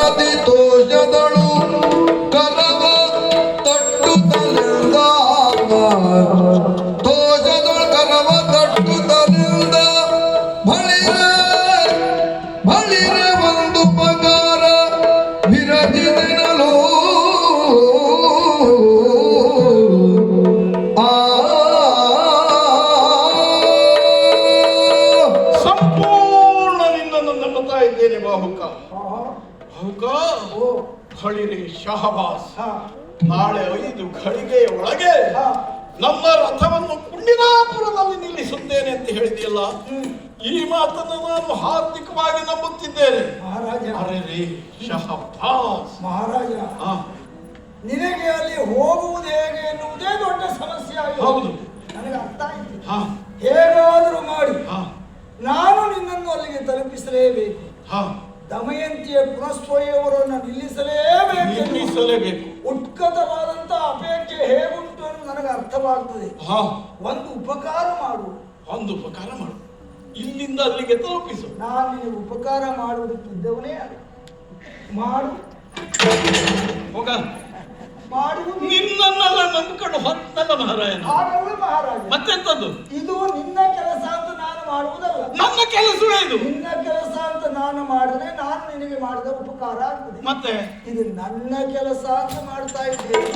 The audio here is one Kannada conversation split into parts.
নদী তো ಹೊಳಿರಿ ಶಹಬಾಸ್. ನಾಳೆ ಐದು ಘಳಿಗೆಯ ಒಳಗೆ ನಮ್ಮ ರಥವನ್ನು ಕುಂಡಿನಾಪುರದಲ್ಲಿ ನಿಲ್ಲಿಸುತ್ತೇನೆ ಅಂತ ಹೇಳಿದೆಯಲ್ಲ ಈ ಮಾತನ್ನು ನಾನು ಹಾರ್ದಿಕವಾಗಿ ನಂಬುತ್ತಿದ್ದೇನೆ. ಶಹಬಾಸ್. ಮಹಾರಾಜ. ಹಾ. ನಿನಗೆ ಅಲ್ಲಿ ಹೋಗುವುದು ಹೇಗೆ ಎನ್ನುವುದೇ ದೊಡ್ಡ ಸಮಸ್ಯೆ ಹೌದು. ನನಗೆ ಅರ್ಥ ಆಯ್ತು. ಹಾ. ಹೇಗಾದರೂ ಮಾಡಿ. ಹಾ. ನಾನು ನಿನ್ನನ್ನು ಅಲ್ಲಿಗೆ ತಲುಪಿಸಲೇಬೇಕು. ಹಾ. ದಮಯಂತಿಯ ಪುನಸ್ವಯವರನ್ನು ನಿಲ್ಲಿಸಲೇಬೇಕು. ನಿಲ್ಲಿಸಲೇಬೇಕು. ಉತ್ಕಟವಾದಂತಹ ಅಪೇಕ್ಷೆ ಹೇಗುಂಟು ಅನ್ನೋ ನನಗೆ ಅರ್ಥವಾಗ್ತದೆ. ಹಾ. ಒಂದು ಉಪಕಾರ ಮಾಡು. ಒಂದು ಉಪಕಾರ ಮಾಡು. ಇಲ್ಲಿಂದ ಅಲ್ಲಿಗೆ ತಲುಪಿಸು. ನಾನು ನಿನಗೆ ಉಪಕಾರ ಮಾಡುವುದಕ್ಕಿದ್ದವನೇ ಅಲ್ಲ. ಮಾಡು. ಹೋಗ ಮಾಡುವುದು ನಿನ್ನನ್ನೆಲ್ಲ ನಂಬಿಕೊಂಡು ಹೊತ್ತಲ್ಲ ಹಾಗಲ್ಲ ಮಹಾರಾಜ. ಮತ್ತೆಂತದ್ದು? ಇದು ನಿನ್ನ ಕೆಲಸ ಅಂತ ಮಾಡುವುದಲ್ಲ. ನನ್ನ ಕೆಲಸ ಇದು ನಿನ್ನ ಕೆಲಸ ಅಂತ ನಾನು ಮಾಡಿದ್ರೆ ನಾನು ನಿನಗೆ ಮಾಡಿದ ಉಪಕಾರ ಆಗ್ತದೆ. ಮತ್ತೆ? ಇದು ನನ್ನ ಕೆಲಸ ಅಂತ ಮಾಡ್ತಾ ಇದ್ದೇನೆ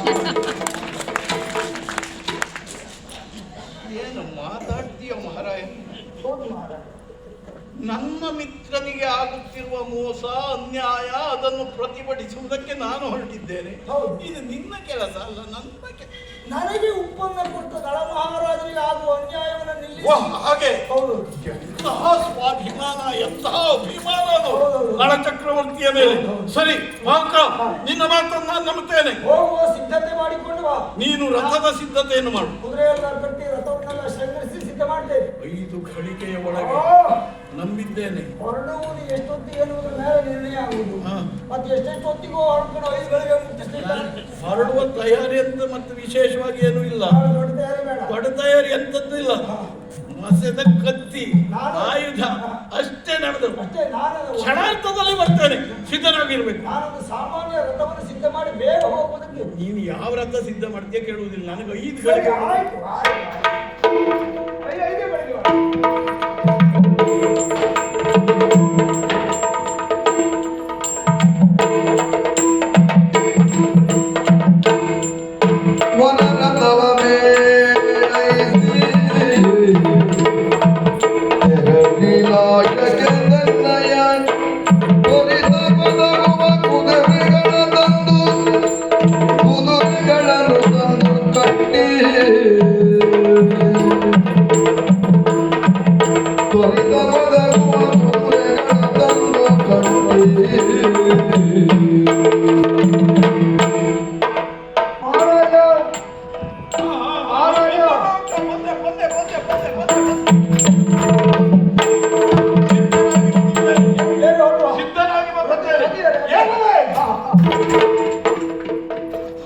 ಏನು ಮಾತಾಡ್ತೀಯ ಮಹಾರಾಯ? ಹೌದು ಮಹಾರಾಜ. ನನ್ನ ಮಿತ್ರನಿಗೆ ಆಗುತ್ತಿರುವ ಮೋಸ ಅನ್ಯಾಯ ಅದನ್ನು ಪ್ರತಿಭಟಿಸುವುದಕ್ಕೆ ನಾನು ಹೊರಟಿದ್ದೇನೆ. ಹೌದು. ಇದು ನಿನ್ನ ಕೆಲಸ ಅಲ್ಲ ನನ್ನ ಕೆಲಸ ನನಗೆ ಉಪ್ಪನ್ನ ಕೊಟ್ಟು ದಳ ಮಹಾರಾಜರಿಗೆ ಆಗುವ ಅನ್ಯಾಯವನ್ನು ನಿಲ್ಲಿಸಿ. ಹಾಗೆ. ಹೌದು. ಎಂತಹ ಸ್ವಾಭಿಮಾನ ಎಂತಹ ಅಭಿಮಾನ ನಳಚಕ್ರವರ್ತಿಯ ಮೇಲೆ. ಸರಿ ಮಾಂಕ ನಿನ್ನ ಮಾತನ್ನು ನಾನು ನಂಬುತ್ತೇನೆ. ಹೋಗುವ ಸಿದ್ಧತೆ ಮಾಡಿಕೊಂಡು ಬಾ. ನೀನು ರಥದ ಸಿದ್ಧತೆಯನ್ನು ಮಾಡು. ಕುದುರೆ ಕಟ್ಟಿ ಸಿದ್ಧ ಮಾಡ್ತೇನೆ. ಐದು ಘಳಿಗೆಯ ಒಳಗೆ ನಂಬಿದ್ದೇನೆ. ಹೊರಡುವುದು ಎಷ್ಟೊತ್ತಿಗೆ ಅನ್ನುವುದ್ರ ಮೇಲೆ ನಿರ್ಣಯ ಆಗುವುದು. ಮತ್ತೆ ಮತ್ತೆ ಎಷ್ಟೆಷ್ಟೊತ್ತಿಗೂ ಹೊರಡ್ಕೊಂಡು ಐದು ಗಳಿಗೆ ಹೊರಡುವ ತಯಾರಿ ಅಂತ ಮತ್ತೆ ವಿಶೇಷವಾಗಿ ಏನೂ ಇಲ್ಲ. ದೊಡ್ಡ ತಯಾರಿ ಬೇಡ. ದೊಡ್ಡ ತಯಾರಿ ಎಂತದ್ದು ಇಲ್ಲ. ಮಸೆದ ಕತ್ತಿ ಆಯುಧ ಅಷ್ಟೇ ನಡೆದು ಕ್ಷಣಾರ್ಥದಲ್ಲಿ ಬರ್ತೇನೆ. ಸಿದ್ಧನಾಗಿರ್ಬೇಕು. ನಾನೊಂದು ಸಾಮಾನ್ಯ ರಥವನ್ನು ಸಿದ್ಧ ಮಾಡಿ ಬೇಗ ಹೋಗೋದಕ್ಕೆ ನೀನು ಯಾವ ರಥ ಸಿದ್ಧ ಮಾಡ್ತೀಯ ಕೇಳುವುದಿಲ್ಲ. ನನಗೆ ಐದು ಸರಿ,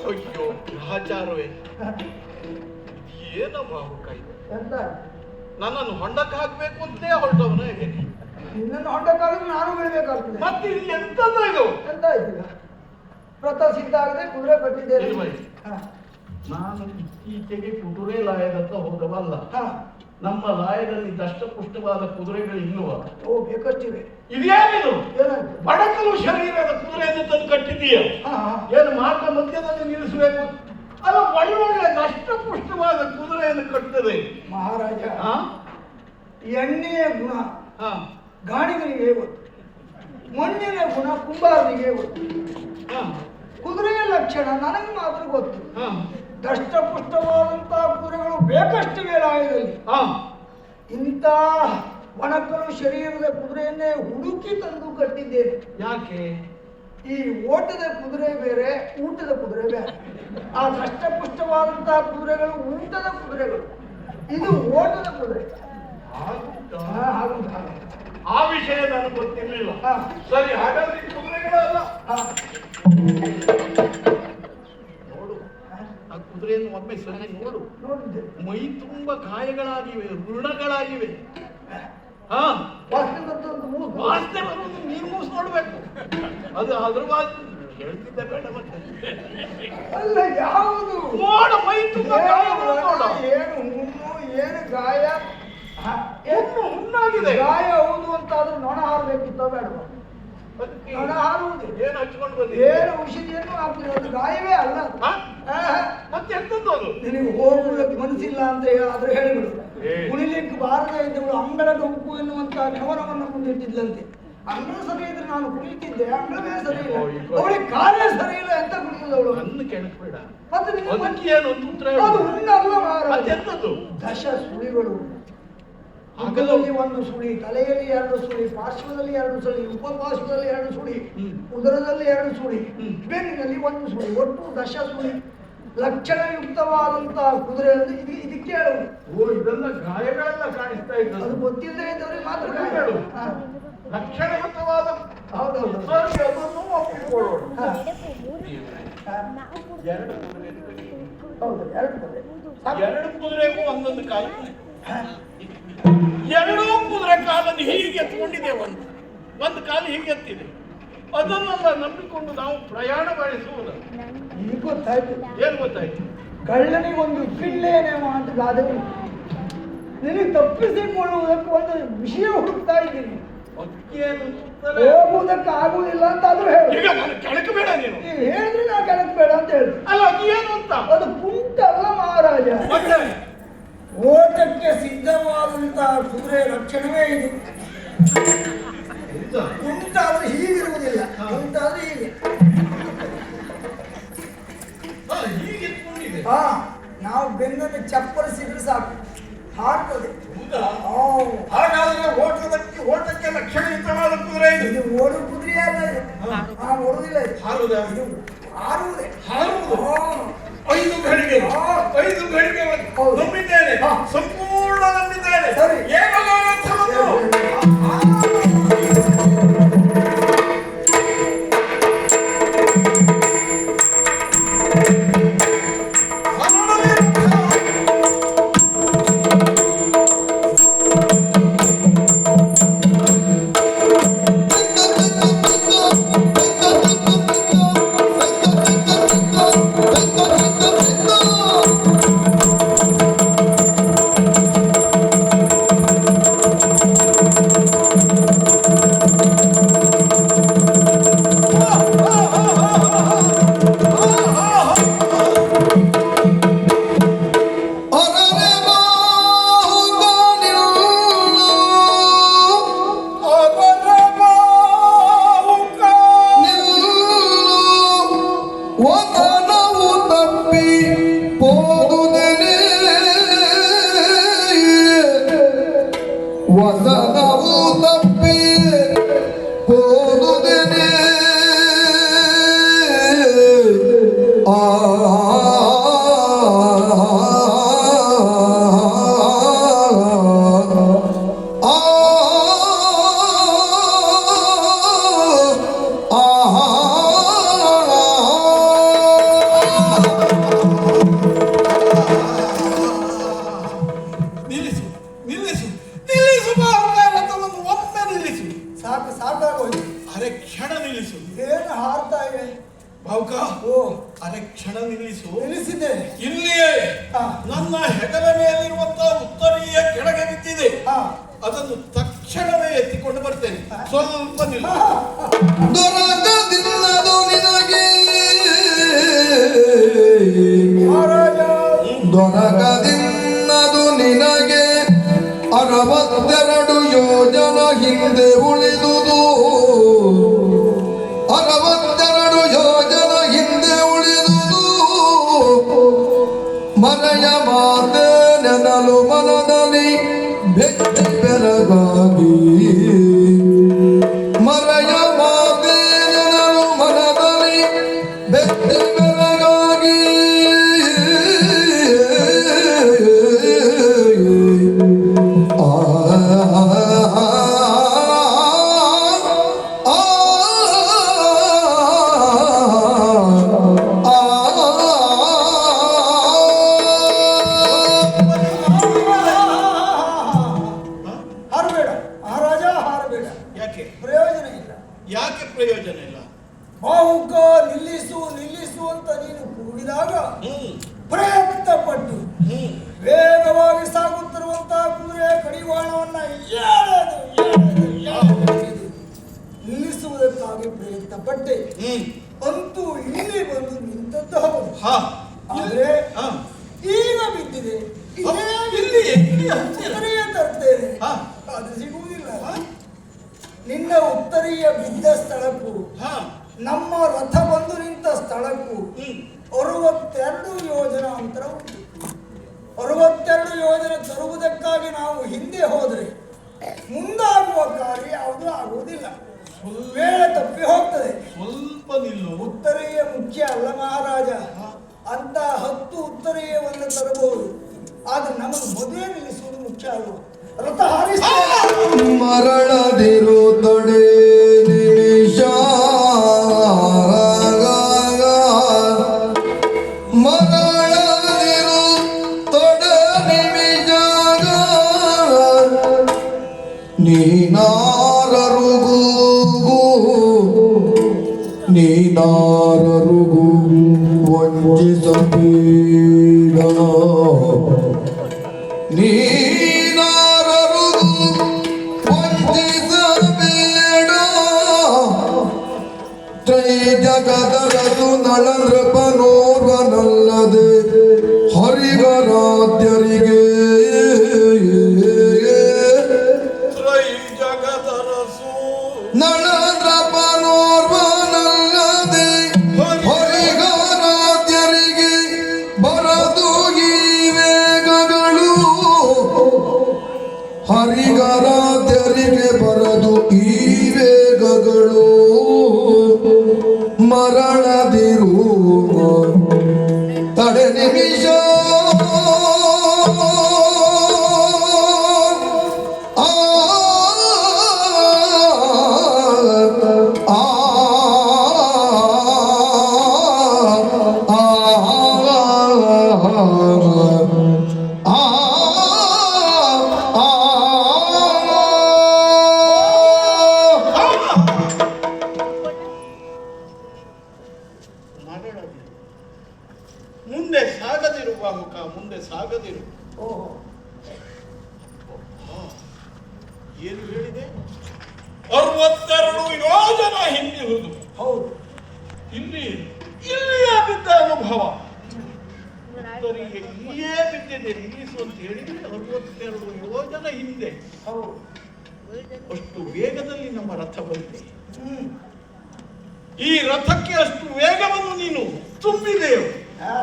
ಅಯ್ಯೋ ಗ್ರಹಚಾರವೇ. ಏನು ಭಾವುಕ ಇದು ಎಂತ ನನ್ನನ್ನು ಹೊಂಡಕ್ಕೆ ಹಾಕ್ಬೇಕು ಅಂತಲೇ ಹೊರಟವನು ಹೇಗೆ? ನಿನ್ನನ್ನು ಹೊಂಡಕ್ಕಾದ್ರೆ ನಾನು ಬೀಳ್ಬೇಕಾಗ್ತದೆ. ಮತ್ತೆ ಇಲ್ಲಿ ಎಂತದ್ದು ಇದು? ಎಂತ ಆಯ್ತು ಈಗ ರಥ ಸಿದ್ಧ ಆಗದೆ ಕುದುರೆ ಕಟ್ಟಿದ್ದೇನೆ. ನಾನು ಇತ್ತೀಚೆಗೆ ಕುದುರೆ ಲಾಯದತ್ತ ಹೋಗಬಲ್ಲ. ನಮ್ಮ ರಾಯದಲ್ಲಿ ದಷ್ಟಪುಷ್ಟವಾದ ಕುದುರೆಗಳು ಇನ್ನುವ ಓ ಬೇಕಷ್ಟಿವೆ. ಇದೇನಿದು? ಬಡಕಲು ಶರೀರದ ಕುದುರೆಯನ್ನು ತಂದು ಕಟ್ಟಿದೀಯ. ಏನು ಮಾರ್ಗ ಮಧ್ಯದಲ್ಲಿ ನಿಲ್ಲಿಸಬೇಕು? ಅಲ್ಲ ಒಳ್ಳೊಳ್ಳೆ ದಷ್ಟಪುಷ್ಟವಾದ ಕುದುರೆಯನ್ನು ಕಟ್ಟದೆ. ಮಹಾರಾಜ ಎಣ್ಣೆಯ ಗುಣ ಗಾಡಿಗಳಿಗೆ ಗೊತ್ತು ಮಣ್ಣಿನ ಗುಣ ಕುಂಬಾರನಿಗೆ ಗೊತ್ತು ಹಾ. ಕುದುರೆಯ ಲಕ್ಷಣ ನನಗೆ ಮಾತ್ರ ಗೊತ್ತು. ಹಾ. ದಷ್ಟಪುಷ್ಟವಾದಂತಹ ಕುದುರೆಗಳು ಬೇಕಷ್ಟಿವೆ ಲಾಯದಲ್ಲಿ ಹಾ ಇಂಥ ಒಣಕಲು ಶರೀರದ ಕುದುರೆಯನ್ನೇ ಹುಡುಕಿ ತಂದು ಕಟ್ಟಿದ್ದೇನೆ. ಯಾಕೆ? ಈ ಓಟದ ಕುದುರೆ ಬೇರೆ ಊಟದ ಕುದುರೆ ಬೇರೆ. ಆ ದಷ್ಟಪುಷ್ಟವಾದಂತಹ ಕುದುರೆಗಳು ಊಟದ ಕುದುರೆಗಳು. ಇದು ಓಟದ ಕುದುರೆ. ಆ ವಿಷಯ ನನಗೆ ಗೊತ್ತಿರಲಿಲ್ಲ. ಸರಿ ಹಾಗಾದ್ರೆ ಕುದುರೆಗಳಲ್ಲ. ಕುದುರೆಯನ್ನು ಒಮ್ಮೆ ಸರಿ ನೋಡು. ನೋಡಿದ್ದೆ. ಮೈ ತುಂಬ ಗಾಯಗಳಾಗಿವೆ ಋಣಗಳಾಗಿವೆ. ಹಾ. ವಾಸನೆ ಮೂಗು. ನೀನು ಮೂಸ್ ನೋಡ್ಬೇಕು. ಅದು ಅದ್ರ ಬಾಜು ಹೇಳ್ತಿದ್ದೆ ಬೇಡ ಮತ್ತೆ. ಅಲ್ಲ ಯಾವುದು? ನೋಡ ಮೈ ತುಂಬ ನೋಡ. ಏನು ಹುಣ್ಣು ಏನು ಗಾಯ? ಹೌದು ಏನು ಹುಣ್ಣು ಹುಣ್ಣಾಗಿದೆ. ಗಾಯ ಹೌದು ಅಂತಾದ್ರೂ ನೊಣ ಹಾರಬೇಕಿತ್ತ ಬೇಡವಾ? ನೊಣ ಹಾರುವುದು. ಏನು ಹಚ್ಕೊಂಡು ಬಂದಿ ಏನು ಔಷಧಿಯನ್ನು ಹಾಕುದು ಅದು ಗಾಯವೇ ಅಲ್ಲ? ಮತ್ತೆ ಎಂತದ್ದು ಅದು? ನಿನಗೆ ಹೋಗುವುದಕ್ಕೆ ಮನಸ್ಸಿಲ್ಲ ಅಂತ ಆದ್ರೂ ಹೇಳಿಬಿಡು. ಉಳಿಲಿಕ್ಕೆ ಕುಣಿಲಿಕ್ಕೆ ಬಾರದೆ ಇದ್ದವಳು ಅಂಗಳದ ಉಪ್ಪು ಎನ್ನುವಂತ ಕವನವನ್ನು ಮುಂದಿಟ್ಟಿದ್ಲಂತೆ ಅಂಗಳ ಸರಿ ಇದ್ರೆ ನಾನು ಕುಣಿತಿದ್ದೆ ಅಂಗಳವೇ ಸರಿ ಇಲ್ಲ. ಅವಳಿಗೆ ಕಾಲೇ ಸರಿ ಇಲ್ಲ ಎಂತ ಅವಳು. ನನ್ನ ಕೆಣಕ್ಬೇಡ. ಮತ್ತೆ ಅದಕ್ಕೆ ಏನು ಅಂತ ಅದು ಅಲ್ಲ ಅದೆಂತದ್ದು ದಶ ಸುಳಿಗಳು. ಮುಖದಲ್ಲಿ ಒಂದು ಸುಳಿ ತಲೆಯಲ್ಲಿ ಎರಡು ಸುಳಿ ಪಾರ್ಶ್ವದಲ್ಲಿ ಎರಡು ಸುಳಿ ಉಪಪಾರ್ಶ್ವದಲ್ಲಿ ಎರಡು ಸುಳಿ. ಉದರದಲ್ಲಿ ಎರಡು ಸುಳಿ ಬೇರಿನಲ್ಲಿ ಬೆನ್ನಿನಲ್ಲಿ ಒಂದು ಸುಳಿ ಒಟ್ಟು ದಶ ಸುಳಿ. ಲಕ್ಷಣಯುಕ್ತವಾದಂತಹ ಕುದುರೆ ಅಂದ್ರೆ ಇದು ಇದಕ್ಕೆ ಹೇಳುವುದು ಓ ಇದೆಲ್ಲ ಗಾಯಗಳೆಲ್ಲ ಕಾಣಿಸ್ತಾ ಅದು ಇದ್ದದ್ದು ಗೊತ್ತಿಲ್ಲದೆ ಇದ್ದವರಿಗೆ ಮಾತ್ರ ಗಾಯಗಳು ಲಕ್ಷಣಯುಕ್ತವಾದ ಹೌದೌದು. ಅದನ್ನು ಒಪ್ಪಿಕೊಳ್ಳೋಣ. ಎರಡು ಕುದುರೆ. ಹೌದು ಎರಡು ಕುದುರೆ. ಎರಡು ಕುದುರೆಗೂ ಒಂದೊಂದು ಕಾಲು ಎರಡೂ ಕುದುರೆ ಕಾಲನ್ನು ಹೀಗೆ ಎತ್ಕೊಂಡಿದೆ ಒಂದು. ಒಂದು ಕಾಲು ಹೀಗೆ ಎತ್ತಿದೆ. ಅದನ್ನೆಲ್ಲ ನಂಬಿಕೊಂಡು ನಾವು ಪ್ರಯಾಣ ಮಾಡಿಸುವುದು ಈಗ ಗೊತ್ತಾಯ್ತು. ಏನ್ ಗೊತ್ತಾಯ್ತು? ಕಳ್ಳನಿಗೆ ಒಂದು ಕಿಳ್ಳೆನೆ ಅಂತ ಗಾದೆ. ನಿನಗೆ ತಪ್ಪಿಸಿಕೊಳ್ಳುವುದಕ್ಕೆ ಒಂದು ವಿಷಯ ಹುಡುಕ್ತಾ ಇದ್ದೀನಿ. ಹೋಗುವುದಕ್ಕೆ ಆಗುವುದಿಲ್ಲ ಅಂತ ಆದ್ರೂ ಹೇಳಿ. ಈಗ ನಾನು ನೀನು. ಹೇಳಿದ್ರೆ ನಾ ಕೆಳಕ್ ಬೇಡ ಅಂತ ಹೇಳ್ತೀನಿ. ಅಲ್ಲ ಅದು ಏನು ಅಂತ? ಅದು ಕುಂಟಲ್ಲ ಮಹಾರಾಜ. ಓಟಕ್ಕೆ ಸಿದ್ಧವಾದಂತಹ ಕುದುರೆ ಲಕ್ಷಣವೇ ಇದು. ಕುಂಟ ಆದ್ರೆ ಹೀಗಿರುವುದಿಲ್ಲ. ವತನವು ತಪ್ಪಿ ಹೋದುದೆನೆ? ವಸನವು ಅದನ್ನು ತಕ್ಷಣವೇ ಎತ್ತಿಕೊಂಡು ಬರ್ತೇನೆ. ಸ್ವಲ್ಪ ದೊರಕದಿನ್ನದು ನಿನಗೆ. ಅರವತ್ತೆರಡು ಯೋಜನ ಹಿಂದೆ ಉಳಿದುದು. ಅರವತ್ತೆರಡು ಯೋಜನ ಹಿಂದೆ ಉಳಿದುದು. ಮನೆಯ ಮಾತೆ ನೆನಲು ಮನದಲ್ಲಿ Bela ಹಿಡಿದು ನಿಲ್ಲಿಸುವುದಕ್ಕಾಗಿ ಪ್ರಯತ್ನ ಪಟ್ಟೆ ಅಂತೂ ಇಲ್ಲಿ ಬಂದು ನಿಂತದ್ದು ಹೌದು. ಹಾ. ಆದ್ರೆ ಈಗ ಬಿದ್ದಿದೆ. ಉತ್ತರೀಯ ತರ್ತೇನೆ. ಹಾ. ಅದು ಸಿಗುವುದಿಲ್ಲ. ನಿನ್ನ ಉತ್ತರೀಯ ಬಿದ್ದ ಸ್ಥಳಕ್ಕೂ ಹಾ. ನಮ್ಮ ರಥ ಬಂದು ನಿಂತ ಸ್ಥಳಕ್ಕೂ ಅರವತ್ತೆರಡು ಯೋಜನ ಅಂತರ ಉಂಟು. ಅರವತ್ತೆರಡು ಯೋಜನೆ ತರುವುದಕ್ಕಾಗಿ ನಾವು ಹಿಂದೆ ಹೋದರೆ ಮುಂದಾಗುವ ಕಾರ್ಯ ಯಾವುದು ಆಗುವುದಿಲ್ಲ ವೇಳೆ ತಪ್ಪಿ ಹೋಗ್ತದೆ. ಸ್ವಲ್ಪ ನಿಲ್ಲು ಉತ್ತರೆಯೇ ಮುಖ್ಯ ಅಲ್ಲ ಮಹಾರಾಜ. ಅಂತ ಹತ್ತು ಉತ್ತರೀಯವನ್ನು ತರಬಹುದು. ಆದ್ರೆ ನಮಗೆ ಮದುವೆ ನಿಲ್ಲಿಸುವುದು ಮುಖ್ಯ ಅಲ್ಲ ರಥ ಹಾರಿಸ ಮರಳದಿರು ನೀನಾರರುಗೂ ವಂಚಿಸಬೇಡ ನೀನಾರರುಗೂ ವಂಚಿಸಬೇಡ ತ್ರೈ ನಳನೃಪನೋರ್ವನಲ್ಲದೆ ಅರವತ್ತೆರಡು ಯೋಜನ ಹಿಂದಿರುವುದು ಹೌದು ಇಲ್ಲಿ ಇಲ್ಲಿಯ ಬಿದ್ದ ಅನುಭವ. ಇಲ್ಲಿಯೇ ಬಿದ್ದಿದೆ ನಿಲ್ಲಿಸು ಅಂತ ಹೇಳಿದ್ರೆ ಅರವತ್ತೆರಡು ಯೋಜನ ಹಿಂದೆ. ಹೌದು. ಅಷ್ಟು ವೇಗದಲ್ಲಿ ನಮ್ಮ ರಥ ಬಂದಿದೆ. ಹ್ಮ್ ಈ ರಥಕ್ಕೆ ಅಷ್ಟು ವೇಗವನ್ನು ನೀನು ತುಂಬಿದೆಯೋ.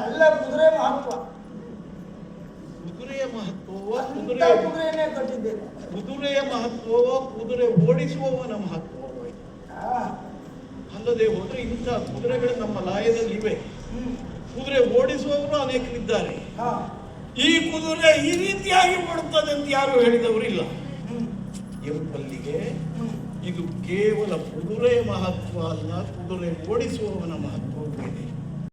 ಎಲ್ಲ ಕುದುರೆ ಮಹತ್ವ ಕುದುರೆಯ ಮಹತ್ವವೋ ಕುದುರೆ ಕುದುರೆಯ ಮಹತ್ವವ ಕುದುರೆ ಓಡಿಸುವವನ ಮಹತ್ವವ ಅಲ್ಲದೆ ಹೋದ್ರೆ ಇಂಥ ಕುದುರೆಗಳು ನಮ್ಮ ಲಾಯದಲ್ಲಿ ಇವೆ ಕುದುರೆ ಓಡಿಸುವವರು ಅನೇಕರಿದ್ದಾರೆ. ಈ ಕುದುರೆ ಈ ರೀತಿಯಾಗಿ ಓಡುತ್ತದೆ ಅಂತ ಯಾರು ಹೇಳಿದವರು ಇಲ್ಲ ಎಂಬಲ್ಲಿಗೆ ಇದು ಕೇವಲ ಕುದುರೆ ಮಹತ್ವ ಅಲ್ಲ ಕುದುರೆ ಓಡಿಸುವವನ ಮಹತ್ವವೂ ಇದೆ